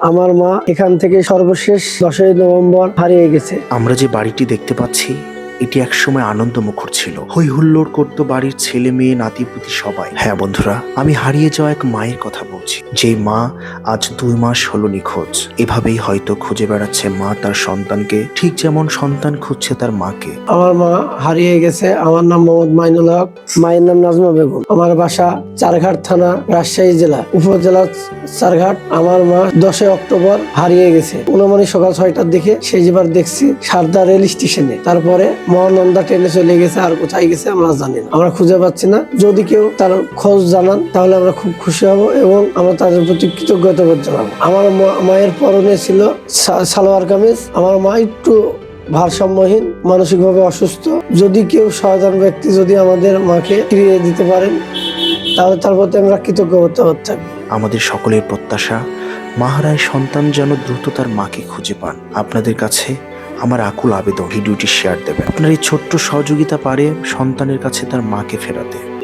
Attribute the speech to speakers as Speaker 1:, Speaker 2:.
Speaker 1: আমার মা এখান থেকে সর্বশেষ দশই নভেম্বর হারিয়ে গেছে।
Speaker 2: আমরা যে বাড়িটি দেখতে পাচ্ছি এটি একসময় আনন্দ মুখর ছিল। হই হুল্লোড় করতো বাড়ির ছেলে মেয়ে, নাতিপুতি সবাই। হ্যাঁ বন্ধুরা, আমি হারিয়ে যাওয়া এক মায়ের কথা বলছি। যে মা আজ দুই মাস হলো নিখোঁজ। এভাবেই হয়তো খুঁজে বেড়াচ্ছে মা তার সন্তানকে, ঠিক যেমন সন্তান খুঁজছে তার মাকে।
Speaker 1: আমার মা হারিয়ে গেছে। আমার নাম মোহাম্মদ মাইনুল হক। মায়ের নাম নাজমা বেগম। আমার বাসা চারঘাট থানা, রাজশাহী জেলা। উপজেলা চারঘাট। আমার মা দশই অক্টোবর হারিয়ে গেছে। অনুমানিক সকাল ছয়টার দিকে যেবার দেখছি সারদা রেল স্টেশনে। তারপরে মহানন্দা ট্রেনে চলে গেছে আর কোথায় গেছে আমরা জানি না। আমরা খুঁজে পাচ্ছি না। যদি কেউ তার খোঁজ জানান, তাহলে আমরা খুব খুশি হব এবং আমরা তাদের প্রতি কৃতজ্ঞতা জানাব। আমার মায়ের পরনে ছিল সালোয়ার কামিজ। আমার মা একটু ভারসাম্যহীন, মানসিকভাবে অসুস্থ। যদি কেউ সহায়তান ব্যক্তি যদি আমাদের মাকে ফিরিয়ে দিতে পারেন, তাহলে তার প্রতি আমরা কৃতজ্ঞতা থাকব।
Speaker 2: আমাদের সকলের প্রত্যাশা মাহারায় সন্তান যেন দ্রুত তার মাকে খুঁজে পান। আপনাদের কাছে আমার আকুল আবেদন ভিডিওটি শেয়ার দেবেন আপনার এই ছোট্ট সহযোগিতা পারে সন্তানের কাছে তার মাকে ফেরাতে।